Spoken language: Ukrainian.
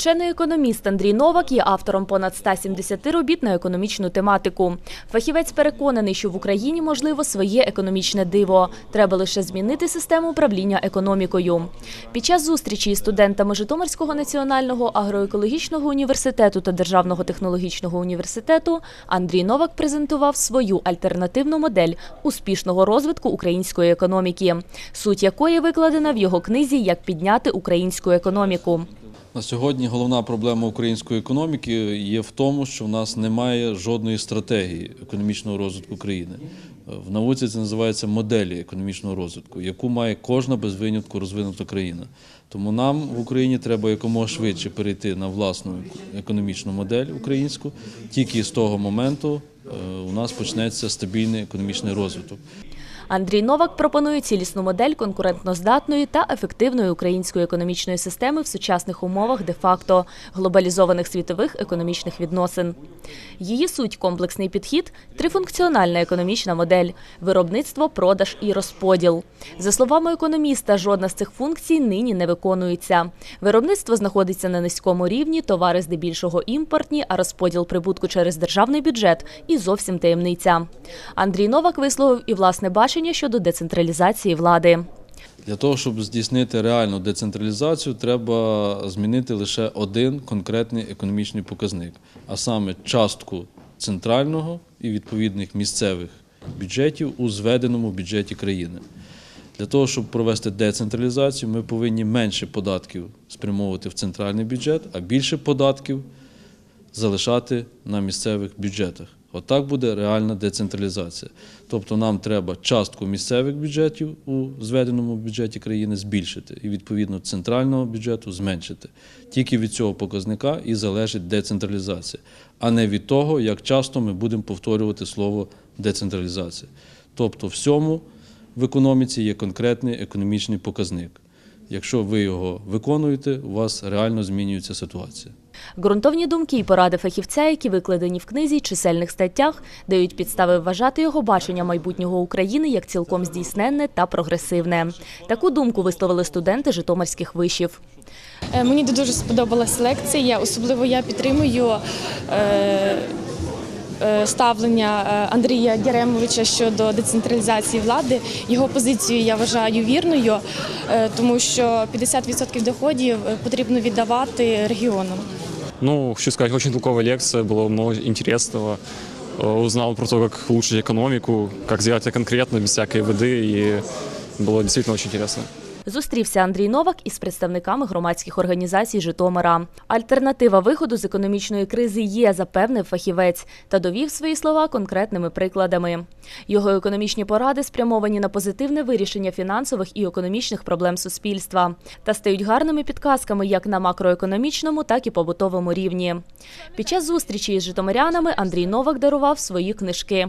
Вчений економіст Андрій Новак є автором понад 170 робіт на економічну тематику. Фахівець переконаний, що в Україні можливо своє економічне диво. Треба лише змінити систему управління економікою. Під час зустрічі із студентами Житомирського національного агроекологічного університету та Державного технологічного університету Андрій Новак презентував свою альтернативну модель успішного розвитку української економіки, суть якої викладена в його книзі Як підняти українську економіку. На сьогодні головна проблема української економіки є в тому, що в нас немає жодної стратегії економічного розвитку країни. В науці це називається моделі економічного розвитку, яку має кожна без винятку розвинута країна. Тому нам в Україні треба якомога швидше перейти на власну економічну модель українську. Тільки з того моменту е, у нас почнеться стабільний економічний розвиток. Андрій Новак пропонує цілісну модель конкурентноздатної та ефективної української економічної системи в сучасних умовах де-факто глобалізованих світових економічних відносин. Її суть комплексний підхід, трифункціональна економічна модель, виробництво, продаж і розподіл. За словами економіста, жодна з цих функцій нині не виконується. Виробництво знаходиться на низькому рівні, товари здебільшого імпортні, а розподіл прибутку через державний бюджет і зовсім таємниця. Андрій Новак висловив і власне бачення щодо децентралізації влади. Для того, щоб здійснити реальну децентралізацію, треба змінити лише один конкретний економічний показник, а саме частку центрального і відповідних місцевих бюджетів у зведеному бюджеті країни. Для того, щоб провести децентралізацію, ми повинні менше податків спрямовувати в центральний бюджет, а більше податків залишати на місцевих бюджетах. Отак буде реальна децентралізація. Тобто нам треба частку місцевих бюджетів у зведеному бюджеті країни збільшити і відповідно центрального бюджету зменшити. Тільки від цього показника і залежить децентралізація, а не від того, як часто ми будемо повторювати слово децентралізація. Тобто, всьому в економіці є конкретний економічний показник. Якщо ви його виконуєте, у вас реально змінюється ситуація. Ґрунтовні думки і поради фахівця, які викладені в книзі й чисельних статтях, дають підстави вважати його бачення майбутнього України як цілком здійсненне та прогресивне. Таку думку висловили студенти житомирських вишів. Е, Мені дуже сподобалась лекція. Особливо я підтримую е, ставлення е, Андрія Яремовича щодо децентралізації влади. Його позицію я вважаю вірною, е, тому що 50% доходів е, потрібно віддавати регіонам. Ну, хочу сказать, очень толковая лекция, было много интересного. Э, Узнал про то, как улучшить экономику, как сделать это конкретно, без всякой воды, и было действительно очень интересно. Зустрівся Андрій Новак із представниками громадських організацій Житомира. Альтернатива виходу з економічної кризи є, запевнив фахівець, та довів свої слова конкретними прикладами. Його економічні поради спрямовані на позитивне вирішення фінансових і економічних проблем суспільства та стають гарними підказками як на макроекономічному, так і побутовому рівні. Під час зустрічі із житомирянами Андрій Новак дарував свої книжки.